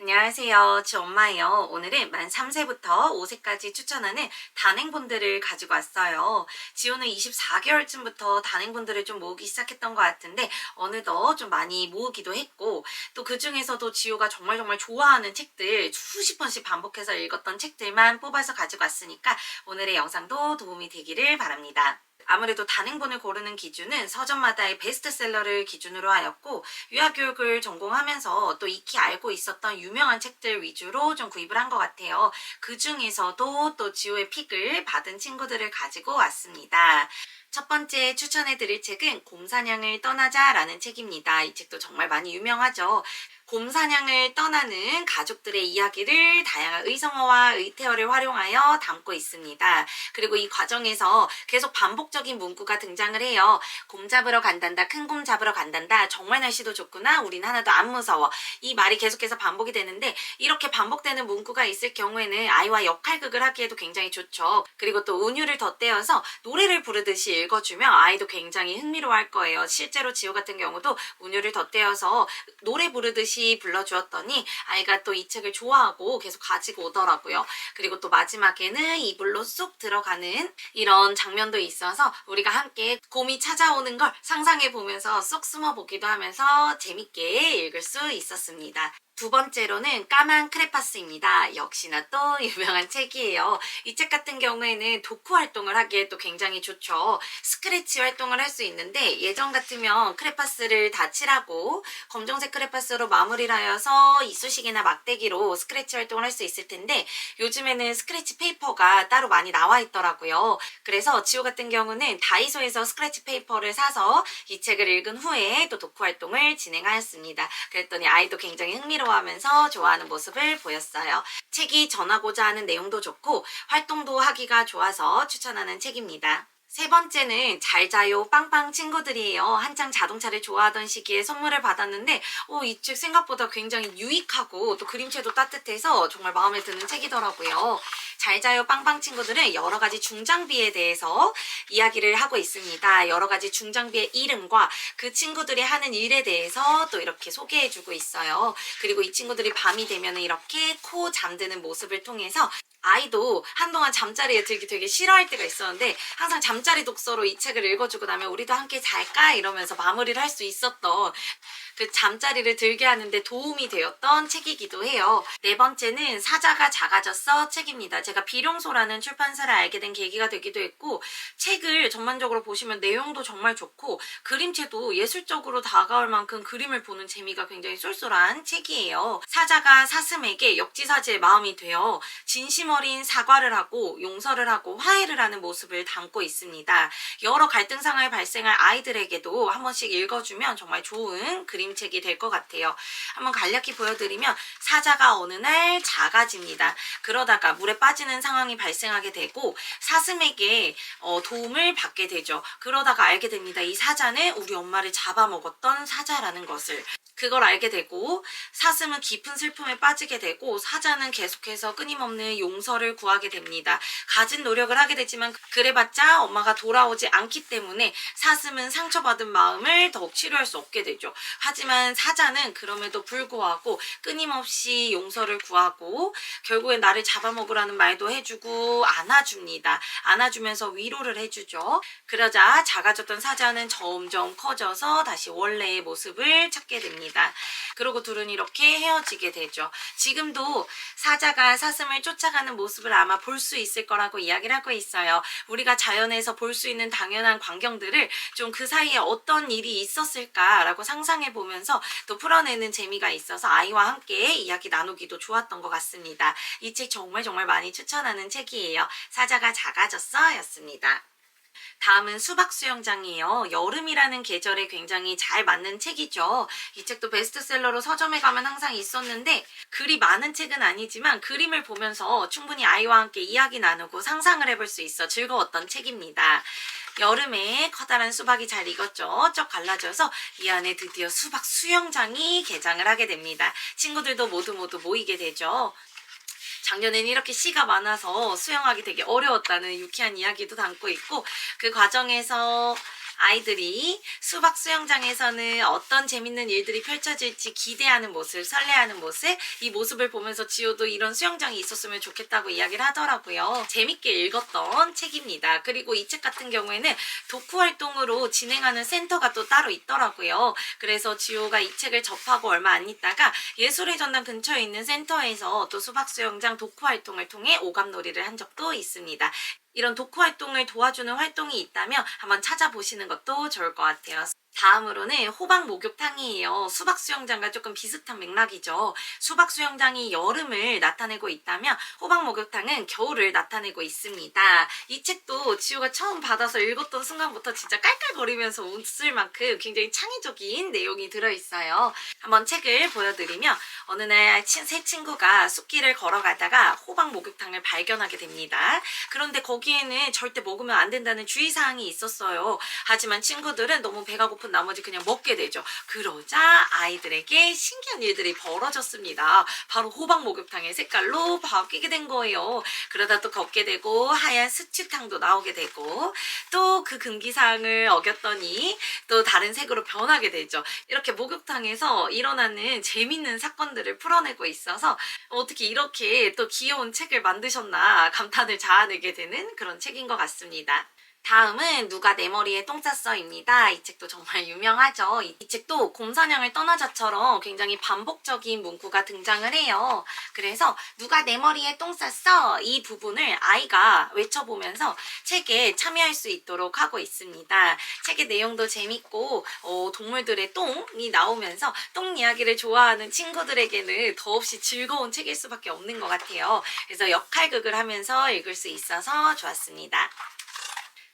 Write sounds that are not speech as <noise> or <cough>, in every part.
안녕하세요. 저 엄마예요. 오늘은 만 3세부터 5세까지 추천하는 단행본들을 가지고 왔어요. 지호는 24개월쯤부터 단행본들을 좀 모으기 시작했던 것 같은데 어느덧 좀 많이 모으기도 했고 또 그 중에서도 지호가 정말 정말 좋아하는 책들 수십 번씩 반복해서 읽었던 책들만 뽑아서 가지고 왔으니까 오늘의 영상도 도움이 되기를 바랍니다. 아무래도 단행본을 고르는 기준은 서점마다의 베스트셀러를 기준으로 하였고 유아교육을 전공하면서 또 익히 알고 있었던 유명한 책들 위주로 좀 구입을 한 것 같아요. 그 중에서도 또 지호의 픽을 받은 친구들을 가지고 왔습니다. 첫 번째 추천해드릴 책은 곰사냥을 떠나자라는 책입니다. 이 책도 정말 많이 유명하죠. 곰사냥을 떠나는 가족들의 이야기를 다양한 의성어와 의태어를 활용하여 담고 있습니다. 그리고 이 과정에서 계속 반복적인 문구가 등장을 해요. 곰 잡으러 간단다, 큰 곰 잡으러 간단다, 정말 날씨도 좋구나, 우린 하나도 안 무서워. 이 말이 계속해서 반복이 되는데 이렇게 반복되는 문구가 있을 경우에는 아이와 역할극을 하기에도 굉장히 좋죠. 그리고 또 운율을 덧대어서 노래를 부르듯이 읽어주면 아이도 굉장히 흥미로워할 거예요. 실제로 지호 같은 경우도 운율을 덧대어서 노래 부르듯이 불러주었더니 아이가 또 이 책을 좋아하고 계속 가지고 오더라고요. 그리고 또 마지막에는 이불로 쏙 들어가는 이런 장면도 있어서 우리가 함께 곰이 찾아오는 걸 상상해 보면서 쏙 숨어 보기도 하면서 재밌게 읽을 수 있었습니다. 두 번째로는 까만 크레파스입니다. 역시나 또 유명한 책이에요. 이 책 같은 경우에는 도쿠 활동을 하기에 또 굉장히 좋죠. 스크래치 활동을 할 수 있는데 예전 같으면 크레파스를 다 칠하고 검정색 크레파스로 마무리를 하여서 이쑤시개나 막대기로 스크래치 활동을 할 수 있을 텐데 요즘에는 스크래치 페이퍼가 따로 많이 나와 있더라고요. 그래서 지호 같은 경우는 다이소에서 스크래치 페이퍼를 사서 이 책을 읽은 후에 또 도쿠 활동을 진행하였습니다. 그랬더니 아이도 굉장히 흥미로워 하면서 좋아하는 모습을 보였어요. 책이 전하고자 하는 내용도 좋고 활동도 하기가 좋아서 추천하는 책입니다. 세 번째는 잘 자요 빵빵 친구들이에요. 한창 자동차를 좋아하던 시기에 선물을 받았는데 어, 이 책 생각보다 굉장히 유익하고 또 그림체도 따뜻해서 정말 마음에 드는 책이더라고요. 잘 자요 빵빵 친구들은 여러 가지 중장비에 대해서 이야기를 하고 있습니다. 여러 가지 중장비의 이름과 그 친구들이 하는 일에 대해서 또 이렇게 소개해주고 있어요. 그리고 이 친구들이 밤이 되면 이렇게 코 잠드는 모습을 통해서 아이도 한동안 잠자리에 들기 되게 싫어할 때가 있었는데 항상 잠자리 독서로 이 책을 읽어주고 나면 우리도 함께 잘까 이러면서 마무리를 할 수 있었던 그 잠자리를 들게 하는데 도움이 되었던 책이기도 해요. 네 번째는 사자가 작아졌어 책입니다. 제가 비룡소라는 출판사를 알게 된 계기가 되기도 했고 책을 전반적으로 보시면 내용도 정말 좋고 그림체도 예술적으로 다가올 만큼 그림을 보는 재미가 굉장히 쏠쏠한 책이에요. 사자가 사슴에게 역지사지의 마음이 되어 진심 어린 사과를 하고 용서를 하고 화해를 하는 모습을 담고 있습니다. 여러 갈등 상황이 발생할 아이들에게도 한 번씩 읽어주면 정말 좋은 그림 책이 될 것 같아요. 한번 간략히 보여드리면 사자가 어느 날 작아집니다. 그러다가 물에 빠지는 상황이 발생하게 되고 사슴에게 어, 도움을 받게 되죠. 그러다가 알게 됩니다. 이 사자는 우리 엄마를 잡아먹었던 사자라는 것을. 그걸 알게 되고 사슴은 깊은 슬픔에 빠지게 되고 사자는 계속해서 끊임없는 용서를 구하게 됩니다. 가진 노력을 하게 되지만 그래봤자 엄마가 돌아오지 않기 때문에 사슴은 상처받은 마음을 더욱 치료할 수 없게 되죠. 하지만 사자는 그럼에도 불구하고 끊임없이 용서를 구하고 결국에 나를 잡아먹으라는 말도 해주고 안아줍니다. 안아주면서 위로를 해주죠. 그러자 작아졌던 사자는 점점 커져서 다시 원래의 모습을 찾게 됩니다. 그리고 둘은 이렇게 헤어지게 되죠. 지금도 사자가 사슴을 쫓아가는 모습을 아마 볼 수 있을 거라고 이야기를 하고 있어요. 우리가 자연에서 볼 수 있는 당연한 광경들을 좀 그 사이에 어떤 일이 있었을까라고 상상해 보면 서 또 풀어내는 재미가 있어서 아이와 함께 이야기 나누기도 좋았던 것 같습니다. 이 책 정말 정말 많이 추천하는 책이에요. 사자가 작아졌어 였습니다. 다음은 수박 수영장이에요. 여름이라는 계절에 굉장히 잘 맞는 책이죠. 이 책도 베스트셀러로 서점에 가면 항상 있었는데 글이 많은 책은 아니지만 그림을 보면서 충분히 아이와 함께 이야기 나누고 상상을 해볼 수 있어 즐거웠던 책입니다. 여름에 커다란 수박이 잘 익었죠. 쩍 갈라져서 이 안에 드디어 수박 수영장이 개장을 하게 됩니다. 친구들도 모두 모두 모이게 되죠. 작년에는 이렇게 씨가 많아서 수영하기 되게 어려웠다는 유쾌한 이야기도 담고 있고 그 과정에서 아이들이 수박 수영장에서는 어떤 재밌는 일들이 펼쳐질지 기대하는 모습, 설레하는 모습, 이 모습을 보면서 지호도 이런 수영장이 있었으면 좋겠다고 이야기를 하더라고요. 재밌게 읽었던 책입니다. 그리고 이 책 같은 경우에는 독후 활동으로 진행하는 센터가 또 따로 있더라고요. 그래서 지호가 이 책을 접하고 얼마 안 있다가 예술의 전당 근처에 있는 센터에서 또 수박 수영장 독후 활동을 통해 오감놀이를 한 적도 있습니다. 이런 독후 활동을 도와주는 활동이 있다면 한번 찾아보시는 것도 좋을 것 같아요. 다음으로는 호박 목욕탕이에요. 수박 수영장과 조금 비슷한 맥락이죠. 수박 수영장이 여름을 나타내고 있다면 호박 목욕탕은 겨울을 나타내고 있습니다. 이 책도 지호가 처음 받아서 읽었던 순간부터 진짜 깔깔거리면서 웃을 만큼 굉장히 창의적인 내용이 들어있어요. 한번 책을 보여드리면 어느 날세 친구가 숲길을 걸어가다가 호박 목욕탕을 발견하게 됩니다. 그런데 거기에는 절대 먹으면 안 된다는 주의사항이 있었어요. 하지만 친구들은 너무 배가 고픈 나머지 그냥 먹게 되죠. 그러자 아이들에게 신기한 일들이 벌어졌습니다. 바로 호박 목욕탕의 색깔로 바뀌게 된 거예요. 그러다 또 걷게 되고 하얀 스튜탕도 나오게 되고 또 그 금기사항을 어겼더니 또 다른 색으로 변하게 되죠. 이렇게 목욕탕에서 일어나는 재밌는 사건들을 풀어내고 있어서 어떻게 이렇게 또 귀여운 책을 만드셨나 감탄을 자아내게 되는 그런 책인 것 같습니다. 다음은 누가 내 머리에 똥 쌌어입니다. 이 책도 정말 <laughs> 유명하죠. 이, 이 책도 곰사냥을 떠나자처럼 굉장히 반복적인 문구가 등장을 해요. 그래서 누가 내 머리에 똥 쌌어 이 부분을 아이가 외쳐보면서 책에 참여할 수 있도록 하고 있습니다. 책의 내용도 재밌고 어, 동물들의 똥이 나오면서 똥 이야기를 좋아하는 친구들에게는 더없이 즐거운 책일 수밖에 없는 것 같아요. 그래서 역할극을 하면서 읽을 수 있어서 좋았습니다.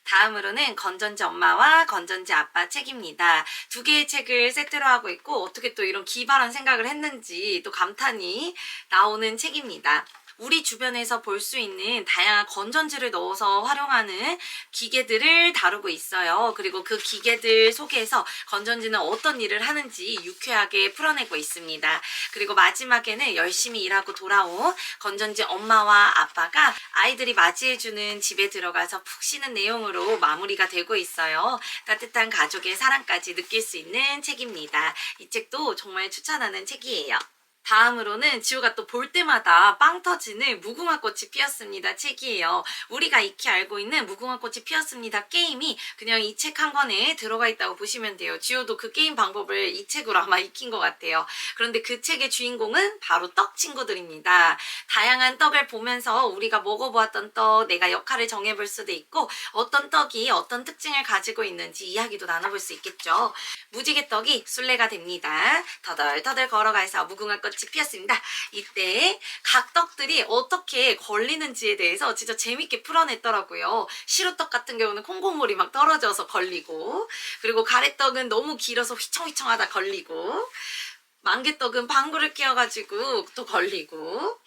다음으로는 건전지 엄마와 건전지 아빠 책입니다. 두 개의 책을 세트로 하고 있고 어떻게 또 이런 기발한 생각을 했는지 또 감탄이 나오는 책입니다. 우리 주변에서 볼 수 있는 다양한 건전지를 넣어서 활용하는 기계들을 다루고 있어요. 그리고 그 기계들 속에서 건전지는 어떤 일을 하는지 유쾌하게 풀어내고 있습니다. 그리고 마지막에는 열심히 일하고 돌아온 건전지 엄마와 아빠가 아이들이 맞이해주는 집에 들어가서 푹 쉬는 내용으로 마무리가 되고 있어요. 따뜻한 가족의 사랑까지 느낄 수 있는 책입니다. 이 책도 정말 추천하는 책이에요. 다음으로는 지우가 또 볼 때마다 빵 터지는 무궁화꽃이 피었습니다 책이에요. 우리가 익히 알고 있는 무궁화꽃이 피었습니다 게임이 그냥 이 책 한 권에 들어가 있다고 보시면 돼요. 지우도 그 게임 방법을 이 책으로 아마 익힌 것 같아요. 그런데 그 책의 주인공은 바로 떡 친구들입니다. 다양한 떡을 보면서 우리가 먹어보았던 떡, 내가 역할을 정해볼 수도 있고 어떤 떡이 어떤 특징을 가지고 있는지 이야기도 나눠볼 수 있겠죠. 무지개 떡이 순례가 됩니다. 터덜터덜 걸어가서 무궁화꽃 이 피었습니다. 이때 각 떡들이 어떻게 걸리는지에 대해서 진짜 재밌게 풀어냈더라고요. 시루떡 같은 경우는 콩고물이 막 떨어져서 걸리고 그리고 가래떡은 너무 길어서 휘청휘청하다 걸리고 만개떡은 방구를 끼워가지고 또 걸리고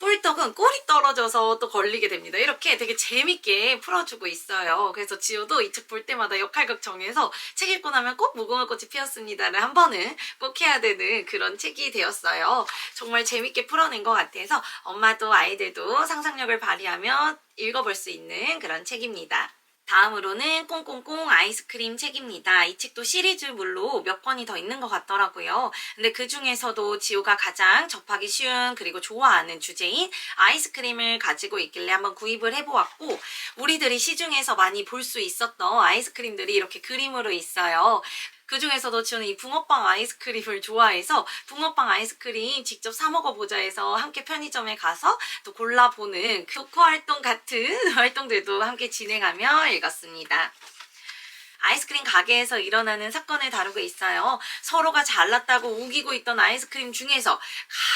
꿀떡은 꿀이 떨어져서 또 걸리게 됩니다. 이렇게 되게 재밌게 풀어주고 있어요. 그래서 지호도 이 책 볼 때마다 역할극 정해서 책 읽고 나면 꼭 무궁화꽃이 피었습니다를 한 번은 꼭 해야 되는 그런 책이 되었어요. 정말 재밌게 풀어낸 것 같아서 엄마도 아이들도 상상력을 발휘하며 읽어볼 수 있는 그런 책입니다. 다음으로는 꽁꽁꽁 아이스크림 책입니다. 이 책도 시리즈물로 몇 권이 더 있는 것 같더라고요. 근데 그 중에서도 지호가 가장 접하기 쉬운 그리고 좋아하는 주제인 아이스크림을 가지고 있길래 한번 구입을 해보았고 우리들이 시중에서 많이 볼 수 있었던 아이스크림들이 이렇게 그림으로 있어요. 그 중에서도 저는 이 붕어빵 아이스크림을 좋아해서 붕어빵 아이스크림 직접 사 먹어보자 해서 함께 편의점에 가서 또 골라보는 교코 활동 같은 <laughs> 활동들도 함께 진행하며 읽었습니다. 아이스크림 가게에서 일어나는 사건을 다루고 있어요. 서로가 잘났다고 우기고 있던 아이스크림 중에서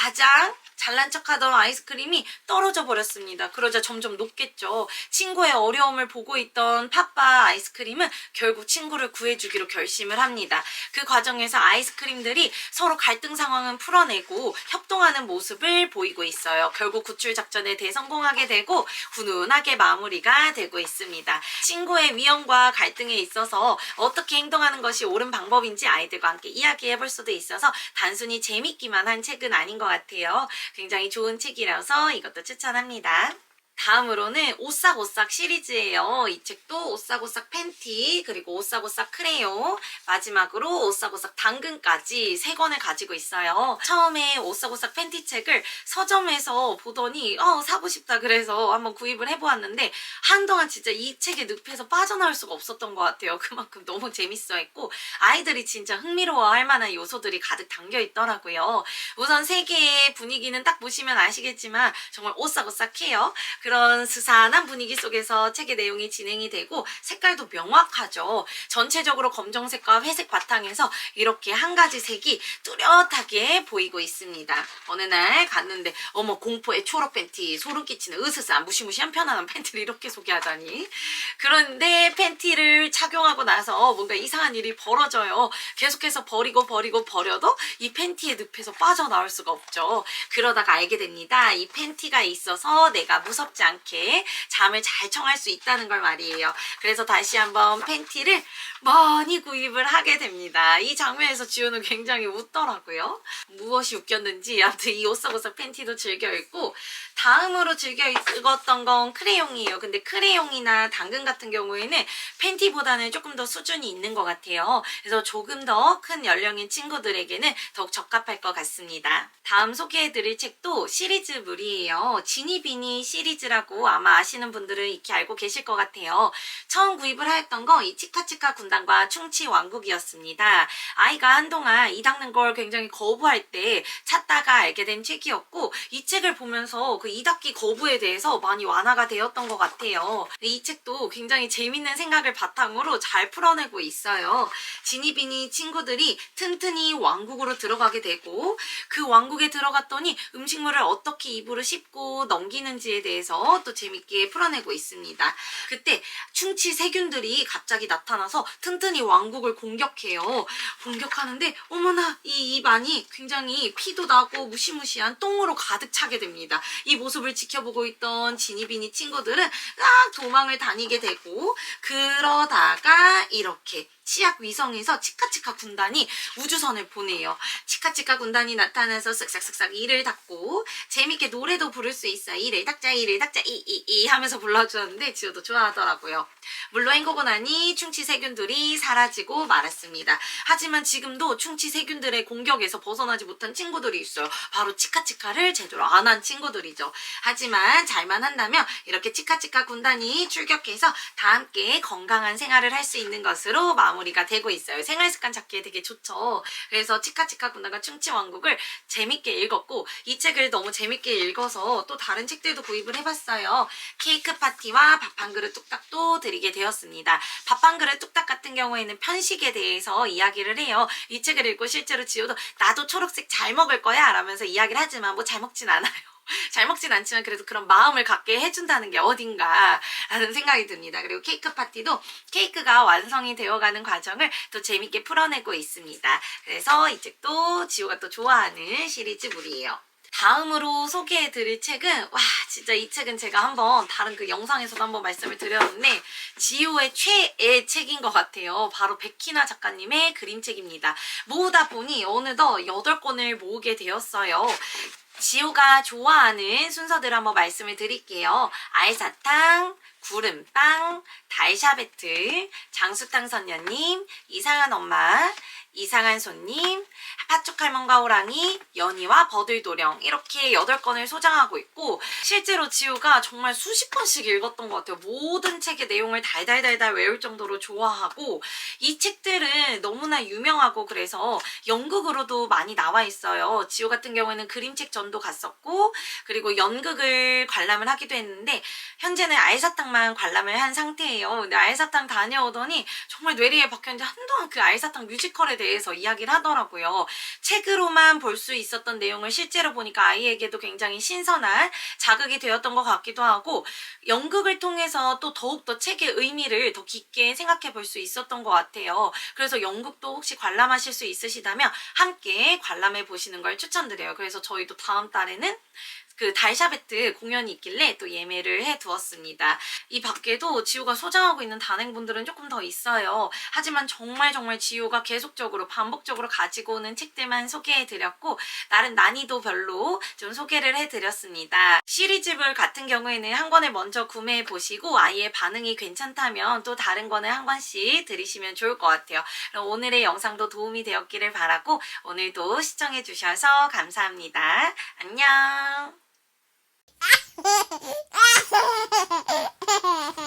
가장 잘난 척하던 아이스크림이 떨어져 버렸습니다. 그러자 점점 높겠죠. 친구의 어려움을 보고 있던 파빠 아이스크림은 결국 친구를 구해주기로 결심을 합니다. 그 과정에서 아이스크림들이 서로 갈등 상황은 풀어내고 협동하는 모습을 보이고 있어요. 결국 구출 작전에 대성공하게 되고 훈훈하게 마무리가 되고 있습니다. 친구의 위험과 갈등에 있어서 어떻게 행동하는 것이 옳은 방법인지 아이들과 함께 이야기해 볼 수도 있어서 단순히 재밌기만 한 책은 아닌 것 같아요. 굉장히 좋은 책이라서 이것도 추천합니다. 다음으로는 오싹오싹 시리즈예요. 이 책도 오싹오싹 팬티 그리고 오싹오싹 크레용 마지막으로 오싹오싹 당근까지 세 권을 가지고 있어요. 처음에 오싹오싹 팬티 책을 서점에서 보더니 어 사고 싶다 그래서 한번 구입을 해보았는데 한동안 진짜 이 책의 늪에서 빠져나올 수가 없었던 것 같아요. <laughs> 그만큼 너무 재밌어 했고 아이들이 진짜 흥미로워할 만한 요소들이 가득 담겨 있더라고요. 우선 세계의 분위기는 딱 보시면 아시겠지만 정말 오싹오싹해요. 그런 스산한 분위기 속에서 책의 내용이 진행이 되고 색깔도 명확하죠. 전체적으로 검정색과 회색 바탕에서 이렇게 한 가지 색이 뚜렷하게 보이고 있습니다. 어느 날 갔는데 어머 공포의 초록 팬티 소름 끼치는 으스스한 무시무시한 편안한 팬티를 이렇게 소개하다니 그런데 팬티를 착용하고 나서 뭔가 이상한 일이 벌어져요. 계속해서 버리고 버리고 버려도 이 팬티의 늪에서 빠져나올 수가 없죠. 그러다가 알게 됩니다. 이 팬티가 있어서 내가 무섭지 않게 잠을 잘 청할 수 있다는 걸 말이에요. 그래서 다시 한번 팬티를 많이 구입을 하게 됩니다. 이 장면에서 지우는 굉장히 웃더라고요. 무엇이 웃겼는지 아무튼 이 오싹오싹 팬티도 즐겨 읽고 다음으로 즐겨 읽었던 건 크레용이에요. 근데 크레용이나 당근 같은 경우에는 팬티보다는 조금 더 수준이 있는 것 같아요. 그래서 조금 더 큰 연령인 친구들에게는 더욱 적합할 것 같습니다. 다음 소개해드릴 책도 시리즈물이에요. 지니비니 시리즈 라고 아마 아시는 분들은 익히 알고 계실 것 같아요. 처음 구입을 하였던 건이 치카치카 군단과 충치 왕국이었습니다. 아이가 한동안 이 닦는 걸 굉장히 거부할 때 찾다가 알게 된 책이었고 이 책을 보면서 그 이 닦기 거부에 대해서 많이 완화가 되었던 것 같아요. 이 책도 굉장히 재밌는 생각을 바탕으로 잘 풀어내고 있어요. 지니비니 친구들이 튼튼히 왕국으로 들어가게 되고 그 왕국에 들어갔더니 음식물을 어떻게 입으로 씹고 넘기는지에 대해서 또 재밌게 풀어내고 있습니다. 그때 충치 세균들이 갑자기 나타나서 튼튼히 왕국을 공격해요. 공격하는데 어머나 이 입안이 굉장히 피도 나고 무시무시한 똥으로 가득 차게 됩니다. 이 모습을 지켜보고 있던 지니비니 친구들은 막 도망을 다니게 되고 그러다가 이렇게 치약 위성에서 치카치카 군단이 우주선을 보내요. 치카치카 군단이 나타나서 쓱싹쓱싹 이를 닦고 재밌게 노래도 부를 수 있어요. 이를 닦자 이를 닦자 이 이 이 하면서 불러주는데 지호도 좋아하더라고요. 물로 헹구고 나니 충치 세균들이 사라지고 말았습니다. 하지만 지금도 충치 세균들의 공격에서 벗어나지 못한 친구들이 있어요. 바로 치카치카를 제대로 안 한 친구들이죠. 하지만 잘만 한다면 이렇게 치카치카 군단이 출격해서 다 함께 건강한 생활을 할 수 있는 것으로 마무리 가 되고 있어요. 생활 습관 잡기에 되게 좋죠. 그래서 치카치카 군단과 충치 왕국을 재밌게 읽었고 이 책을 너무 재밌게 읽어서 또 다른 책들도 구입을 해봤어요. 케이크 파티와 밥 한 그릇 뚝딱도 드리게 되었습니다. 밥 한 그릇 뚝딱 같은 경우에는 편식에 대해서 이야기를 해요. 이 책을 읽고 실제로 지호도 나도 초록색 잘 먹을 거야 라면서 이야기를 하지만 뭐 잘 먹진 않아요. <laughs> 잘 먹진 않지만 그래도 그런 마음을 갖게 해준다는 게 어딘가 라는 생각이 듭니다. 그리고 케이크 파티도 케이크가 완성이 되어가는 과정을 또 재밌게 풀어내고 있습니다. 그래서 이 책도 지호가 또 좋아하는 시리즈물이에요. 다음으로 소개해드릴 책은 와 진짜 이 책은 제가 한번 다른 그 영상에서도 한번 말씀을 드렸는데 지호의 최애 책인 것 같아요. 바로 백희나 작가님의 그림책입니다. 모으다 보니 어느덧 8권을 모으게 되었어요. 지호가 좋아하는 순서들 한번 말씀을 드릴게요. 알사탕, 구름빵, 달샤베트, 장수탕 선녀님, 이상한 엄마, 이상한 손님, 팥죽 할멈과 호랑이, 연희와 버들도령 이렇게 8권을 소장하고 있고 실제로 지우가 정말 수십 번씩 읽었던 것 같아요. 모든 책의 내용을 달달달달 외울 정도로 좋아하고 이 책들은 너무나 유명하고 그래서 연극으로도 많이 나와 있어요. 지우 같은 경우에는 그림책 전도 갔었고 그리고 연극을 관람을 하기도 했는데 현재는 알사탕만 관람을 한 상태예요. 근데 알사탕 다녀오더니 정말 뇌리에 박혔는데 한동안 그 알사탕 뮤지컬에 대해서 이야기를 하더라고요. 책으로만 볼 수 있었던 내용을 실제로 보니까 아이에게도 굉장히 신선한 자극이 되었던 것 같기도 하고 연극을 통해서 또 더욱더 책의 의미를 더 깊게 생각해 볼 수 있었던 것 같아요. 그래서 연극도 혹시 관람하실 수 있으시다면 함께 관람해 보시는 걸 추천드려요. 그래서 저희도 다음 달에는 그 달샤베트 공연이 있길래 또 예매를 해 두었습니다. 이 밖에도 지우가 소장하고 있는 단행본들은 조금 더 있어요. 하지만 정말 정말 지우가 계속적으로 반복적으로 가지고 오는 책들만 소개해 드렸고 나름 난이도 별로 좀 소개를 해 드렸습니다. 시리즈물 같은 경우에는 한 권을 먼저 구매해 보시고 아이의 반응이 괜찮다면 또 다른 권을 한 권씩 들이시면 좋을 것 같아요. 그럼 오늘의 영상도 도움이 되었기를 바라고 오늘도 시청해 주셔서 감사합니다. 안녕. アハハハハハハ。